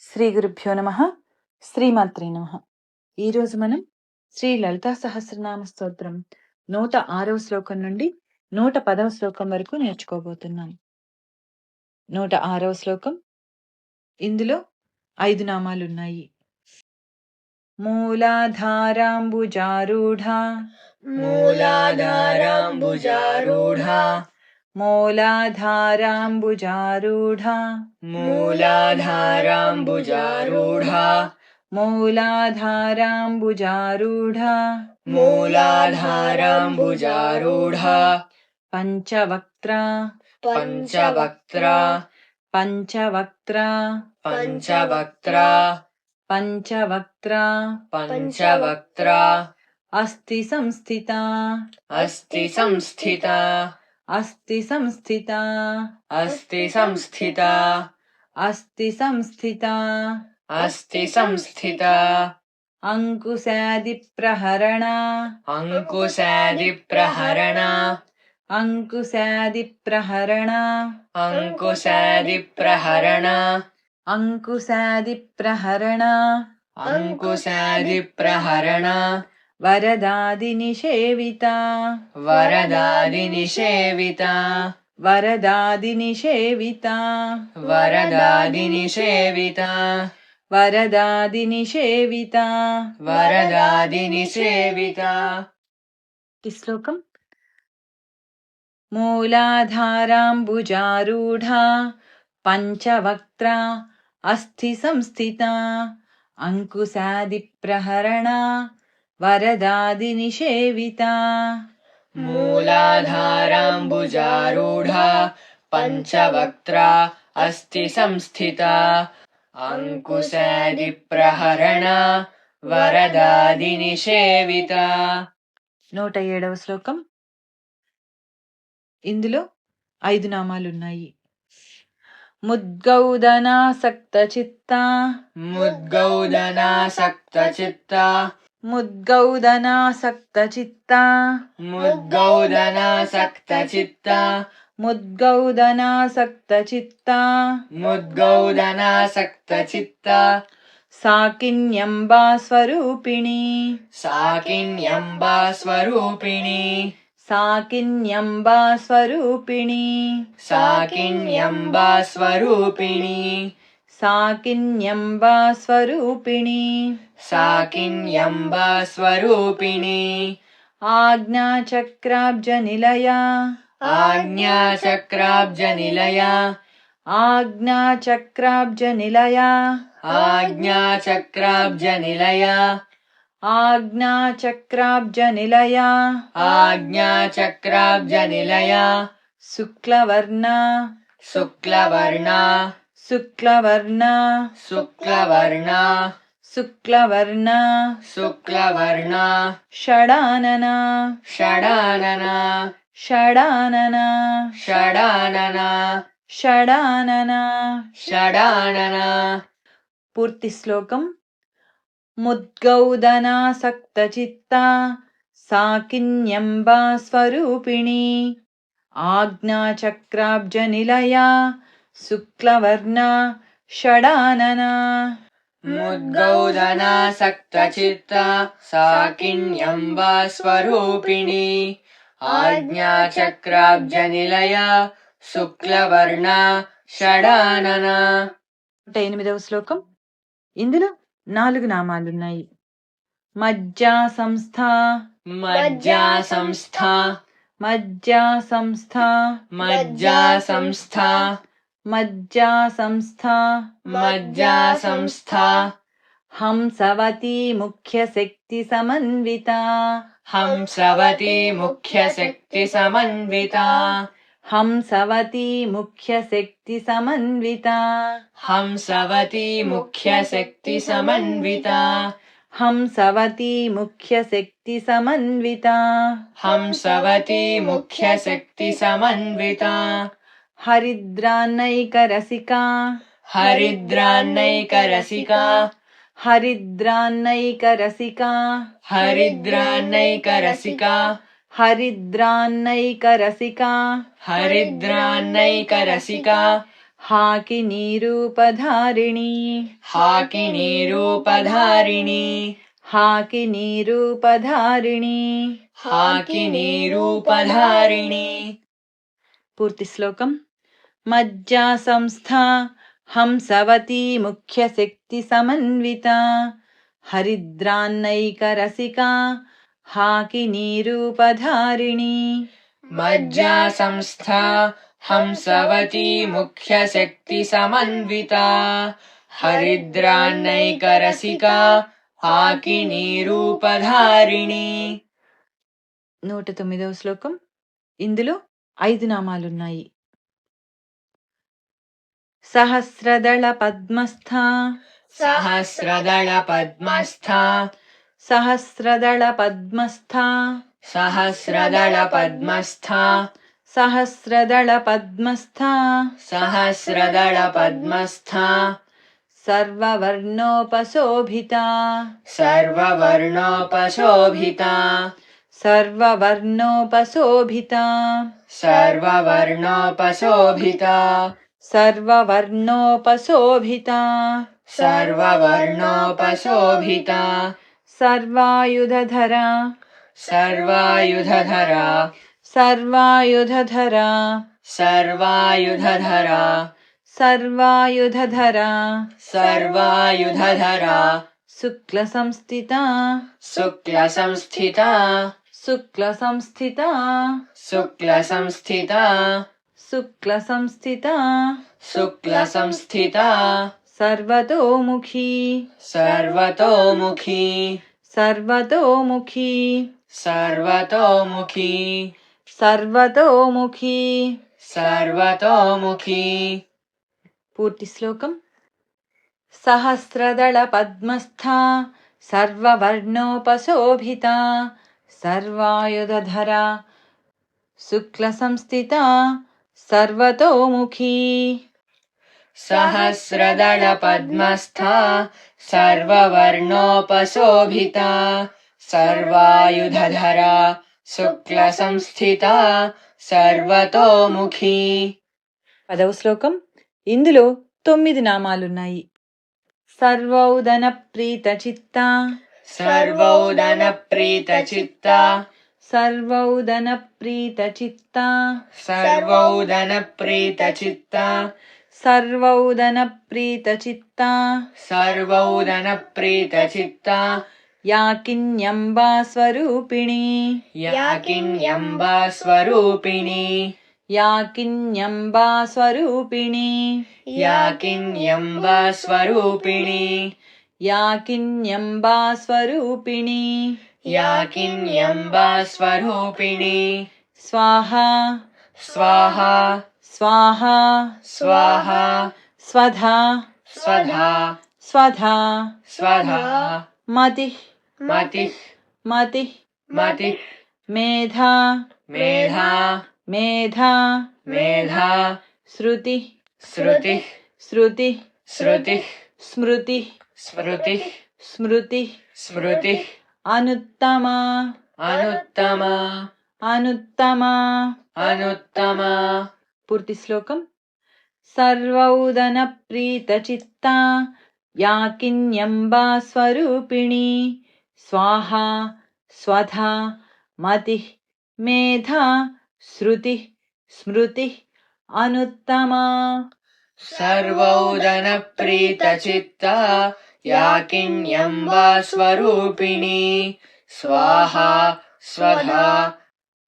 శ్రీ గురుభ్యో నమ శ్రీమాత్రే నమ. ఈరోజు మనం శ్రీ లలితా సహస్రనామ స్తోత్రం నూట ఆరవ శ్లోకం నుండి నూట పదవ శ్లోకం వరకు నేర్చుకోబోతున్నాం. నూట ఆరవ శ్లోకం. ఇందులో ఐదు నామాలు ఉన్నాయి మూలాధారాంబుజారూఢ మూలాధారాంబుజారూఢ मूलाधाराम्बुजारूढा। मूलाधाराम्बुजारूढा। मूलाधाराम्बुजारूढा। मूलाधाराम्बुजारूढा। पञ्चवक्त्रा। पञ्चवक्त्रा। पञ्चवक्त्रा। पञ्चवक्त्रा। पञ्चवक्त्रा। पञ्चवक्त्रा। अस्ति संस्थिता अस्ति संस्थिता अस्ति संस्थिता। अस्ति संस्थिता। अस्ति संस्थिता। अस्ति संस्थिता। अङ्कुशादिप्रहरणा। अङ्कुशादिप्रहरणा। अङ्कुशादिप्रहरणा। अङ्कुशादिप्रहरणा। अङ्कुशादिप्रहरणा। अङ्कुशादिप्रहरणा। वरदादिनिषेविता वरदादिनिषेविता वरदादिनिषेविता वरदादिनिषेविता वरदादिनिषेविता वरदादिनिषेविता श्लोकम्। मूलाधाराम्बुजारूढा पञ्चवक्त्रा अस्थिसंस्थिता अङ्कुशादिप्रहरणा మూలాధారాంబుజారూఢ పంచవక్త్ర అస్తి సంస్థిత. అంకుశాది ప్రహరణ వరదాది నిషేవిత నూట ఏడవ శ్లోకం. ఇందులో ఐదు నామాలున్నాయి. ముద్గౌదనాసక్త చిత్త ముద్గౌదనాసక్త చిత్త ముద్గౌదనాసక్త చిత్త ముద్గౌదనాసక్త చిత్త ముద్గౌదనాసక్త చిత్త ముద్గౌదనాసక్త చిత్త సాకిన్యంబా స్వరూపిణి సాకిన్యంబా స్వరూపిణి సాకిన్యంబా స్వరూపిణి సాకిన్యంబా స్వరూపిణి सा स्वरूपिणी। स्वरूपिणि साकिन्यम्बा स्वरूपिणी। आज्ञाचक्राब्जनिलया। आज्ञाचक्राब्जनिलया। आज्ञाचक्राब्जनिलया। आज्ञाचक्राब्जनिलया। आज्ञाचक्राब्जनिलया। आज्ञाचक्राब्जनिलया। शुक्लवर्णा। शुक्लवर्णा। శుక్లవర్ణ. శుక్లవర్ణ. శుక్లవర్ణ. శుక్లవర్ణ. షడానన. షడానన. షడానన. షడానన. షడానన. షడానన. పూర్తి శ్లోకం. ముద్గౌదనాసక్త చిత్త సాకిన్యంబా స్వరూపిణి. ఆజ్ఞాచక్రాబ్జ శుక్లవర్ణ షడానన ముద్గౌదనాసక్త చిత్త సాకిన్యంబా స్వరూపిణి ఆజ్ఞాచక్రాబ్జ నిలయ శుక్లవర్ణ షడానన నూట ఎనిమిదవ శ్లోకం. ఇందులో నాలుగు నామాలున్నాయి. మజ్జా సంస్థ. మజ్జా సంస్థ. మజ్జా సంస్థ. మజ్జా సంస్థ. మజ్జా సంస్థ మజ్జా సంస్థ హంసవతి ముఖ్య శక్తి సమన్విత హంసవతి ముఖ్య శక్తి సమన్విత హంసవతి ముఖ్య శక్తి సమన్విత హంసవతి ముఖ్య శక్తి సమన్విత హంసవతి ముఖ్య శక్తి సమన్విత హంసవతి ముఖ్య శక్తి సమన్విత हरिद्रान्नैकरसिका हाकिनी रूपधारिणी हाकिनी रूपधारिणी हाकिनी रूपधारिणी हाकिनी रूपधारिणी पूर्ति पूर्तिश्लोकम् మజ్జా సంస్థ హంసవతి ముఖ్యశక్తి సమన్విత హరిద్రాన్నైక రసికా హాకి రూపధారిణి మజ్జా సంస్థ హంసవతి ముఖ్యశక్తి సమన్విత హరిద్రాన్నైక రసిక హాకినీ రూపధారిణి నూట తొమ్మిదవ శ్లోకం. ఇందులో ఐదు నామాలున్నాయి. सहस्रदळपद्मस्था सहस्रदळपद्मस्था सहस्रदळपद्मस्था सहस्रदळपद्मस्था सहस्रदळपद्मस्था सहस्रदळपद्मस्था सर्ववर्णोपशोभिता। सर्ववर्णोपशोभिता। सर्ववर्णोपशोभिता। सर्ववर्णोपशोभिता। सर्ववर्णोपशोभिता। सर्ववर्णोपशोभिता। सर्वायुधरा सर्वायुधरा सर्वायुधरा सर्वायुधरा सर्वायुधरा सर्वायुधरा शुक्लसंस्थिता। शुक्लसंस्थिता। शुक्लसंस्थिता। शुक्लसंस्थिता। शुक्लसंस्थिता शुक्लसंस्थिता सर्वतोमुखी सर्वतोमुखी सर्वतोमुखी सर्वतोमुखी सर्वतोमुखी सर्वतोमुखी पूर्तिश्लोकम् सहस्रदलपद्मस्था सर्ववर्णोपशोभिता सर्वायुधधरा शुक्लसंस्थिता సర్వాయుధధర శుక్ల సంస్థిత సర్వతోముఖీ सहस्रदलपद्मस्था सर्ववर्णोपशोभिता सर्वायुधधरा शुक्लसंस्थिता सर्वतोमुखी పదవ శ్లోకం ఇందులో తొమ్మిది నామాలున్నాయి సర్వౌదన ప్రీత చిత్త सर्वौदनप्रीतचित्ता సర్వౌదన ప్రీత చిత్త सर्वौदनप्रीतचित्ता सर्वौदनप्रीतचित्ता सर्वौदनप्रीतचित्ता सर्वौदनप्रीतचित्ता याकिन्यम्बा स्वरूपिणी याकिन्यम्बा स्वरूपिणी याकिन्यम्बा स्वरूपिणी याकिन्यम्बा स्वरूपिणी याकिन्यम्बा स्वरूपिणी याकिन्यम्बा स्वरूपिणी। स्वाहा। स्वाहा। स्वाहा। स्वाहा। स्वधा। स्वधा। स्वधा। स्वधा। मतिः। मतिः। मतिः। मतिः। मेधा। मेधा। मेधा। मेधा। श्रुति। श्रुति। श्रुतिः। श्रुतिः। स्मृति। स्मृति। स्मृतिः। स्मृतिः। అనుత్తమ? అనుత్తమ? అనుత్తమ? అనుత్తమ? పూర్తి శ్లోకం. సర్వౌదన ప్రీత చిత్త యాకిన్యంబా స్వరూపిణి. స్వాహా స్వధా మతి మేధా శృతి స్మృతి అనుత్తమా? సర్వౌదన ప్రీత చిత్త याकिन्यम्बा स्वरूपिणी स्वाहा स्वधा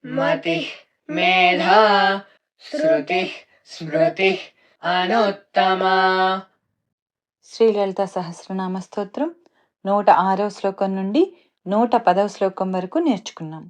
मतिः मेधा श्रुतिः स्मृतिः अनुत्तमा శ్రీలలిత సహస్రనామ స్తోత్రం నూట ఆరవ శ్లోకం నుండి నూట పదవ శ్లోకం వరకు నేర్చుకున్నాం